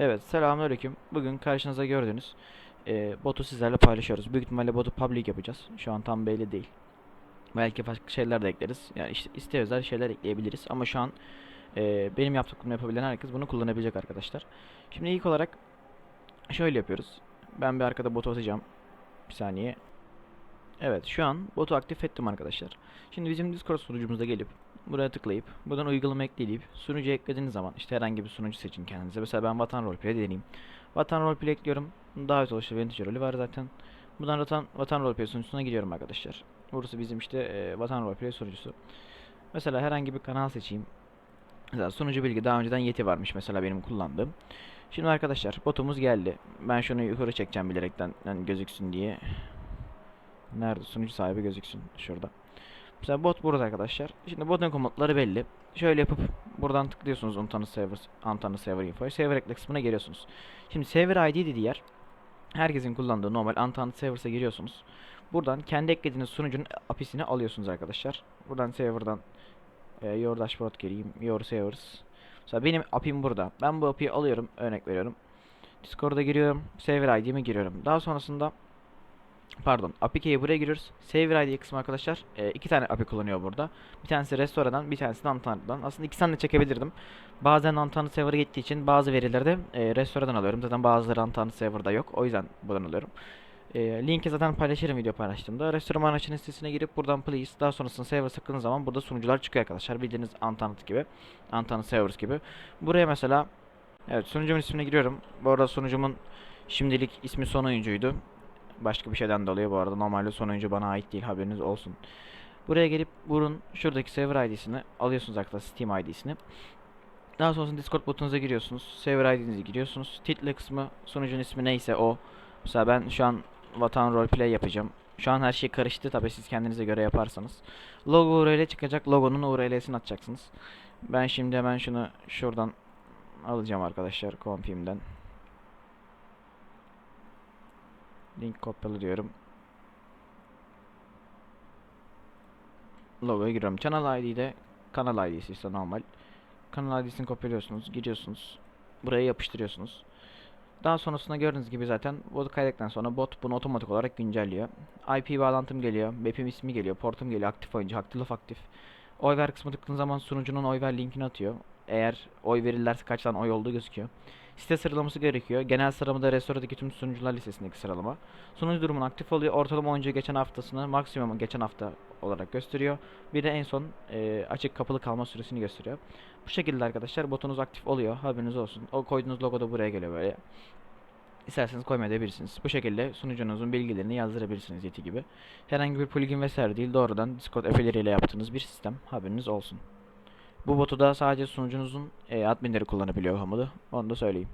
Evet, selamünaleyküm. Bugün karşınıza gördüğünüz e, botu sizlerle paylaşıyoruz. Büyük ihtimalle botu public yapacağız. Şu an tam belli değil. Belki başka şeyler de ekleriz. Yani işte isteğe özel şeyler ekleyebiliriz. Ama şu an e, benim yaptıklarımı yapabilen herkes bunu kullanabilecek arkadaşlar. Şimdi ilk olarak şöyle yapıyoruz. Ben bir arkada botu atacağım. Bir saniye. Evet, şu an botu aktif ettim arkadaşlar. Şimdi bizim Discord sunucumuza gelip buraya tıklayıp buradan uygulama ekleyip sunucu eklediğiniz zaman işte herhangi bir sunucu seçin kendinize. Mesela ben Vatan Roleplay deneyeyim. Vatan Roleplay ekliyorum. Davet oluştu Vintage rolü var zaten. Buradan Vatan, Vatan Roleplay sunucusuna gidiyorum arkadaşlar. Burası bizim işte e, Vatan Roleplay sunucusu. Mesela herhangi bir kanal seçeyim. Mesela sunucu bilgi daha önceden Yeti varmış mesela benim kullandığım. Şimdi arkadaşlar botumuz geldi. Ben şunu yukarı çekeceğim bilerekten yani gözüksün diye. Nerede sunucu sahibi gözüksün şurada. Mesela bot burada arkadaşlar. Şimdi botun komutları belli. Şöyle yapıp buradan tıklıyorsunuz Untanı Server, Untanı Server Info. Server ekle kısmına geliyorsunuz. Şimdi Server ID dediği yer herkesin kullandığı normal Untanı Servers'a giriyorsunuz. Buradan kendi eklediğiniz sunucunun API'sini alıyorsunuz arkadaşlar. Buradan server'dan e, Your Dashboard gireyim. Your Servers. Mesela benim API'm burada. Ben bu API'yi alıyorum. Örnek veriyorum. Discord'a giriyorum. Server ID'mi giriyorum. Daha sonrasında Pardon. API key'e buraya giriyoruz. Server ID kısmı arkadaşlar e, iki tane API kullanıyor burada. Bir tanesi Restora'dan, bir tanesi de Antalya'dan. Aslında ikisinden de çekebilirdim. Bazen Antalya server'a gittiği için bazı verileri de e, Restora'dan alıyorum. Zaten bazıları Antalya server'da yok. O yüzden buradan alıyorum. E, linki zaten paylaşırım video paylaştığımda. Restoran açın sitesine girip buradan please daha sonrasında server sıktığınız zaman burada sunucular çıkıyor arkadaşlar. Bildiğiniz Antalya'nın gibi. Antalya'nın servers gibi. Buraya mesela Evet sunucumun ismine giriyorum. Bu arada sunucumun şimdilik ismi son oyuncuydu. Başka bir şeyden dolayı bu arada normalde son oyuncu bana ait değil haberiniz olsun. Buraya gelip burun şuradaki server ID'sini alıyorsunuz arkadaşlar Steam ID'sini. Daha sonrasında Discord botunuza giriyorsunuz. Server ID'nizi giriyorsunuz. Title kısmı sunucunun ismi neyse o. Mesela ben şu an Vatan Roleplay yapacağım. Şu an her şey karıştı tabi siz kendinize göre yaparsanız. Logo URL çıkacak. Logonun URL'sini atacaksınız. Ben şimdi hemen şunu şuradan alacağım arkadaşlar Confim'den. Link kopyala diyorum. Logoya giriyorum. Channel ID'de kanal ID'si işte normal. Kanal ID'sini kopyalıyorsunuz, giriyorsunuz. Buraya yapıştırıyorsunuz. Daha sonrasında gördüğünüz gibi zaten botu kaydettikten sonra bot bunu otomatik olarak güncelliyor. IP bağlantım geliyor, BP'm ismi geliyor, portum geliyor, aktif oyuncu, aktif aktif. Oy ver kısmı tıkladığınız zaman sunucunun oy ver linkini atıyor. Eğer oy verirlerse kaç tane oy olduğu gözüküyor. Site sıralaması gerekiyor. Genel sıralamada restoradaki tüm sunucular listesindeki sıralama. Sunucu durumun aktif oluyor. Ortalama oyuncu geçen haftasını maksimum geçen hafta olarak gösteriyor. Bir de en son e, açık kapalı kalma süresini gösteriyor. Bu şekilde arkadaşlar botunuz aktif oluyor. Haberiniz olsun. O koyduğunuz logo da buraya geliyor böyle. İsterseniz koymayabilirsiniz. Bu şekilde sunucunuzun bilgilerini yazdırabilirsiniz yeti gibi. Herhangi bir plugin vesaire değil. Doğrudan Discord affiliate yaptığınız bir sistem. Haberiniz olsun. Bu botu da sadece sunucunuzun e, adminleri kullanabiliyor Hamudu. Onu da söyleyeyim.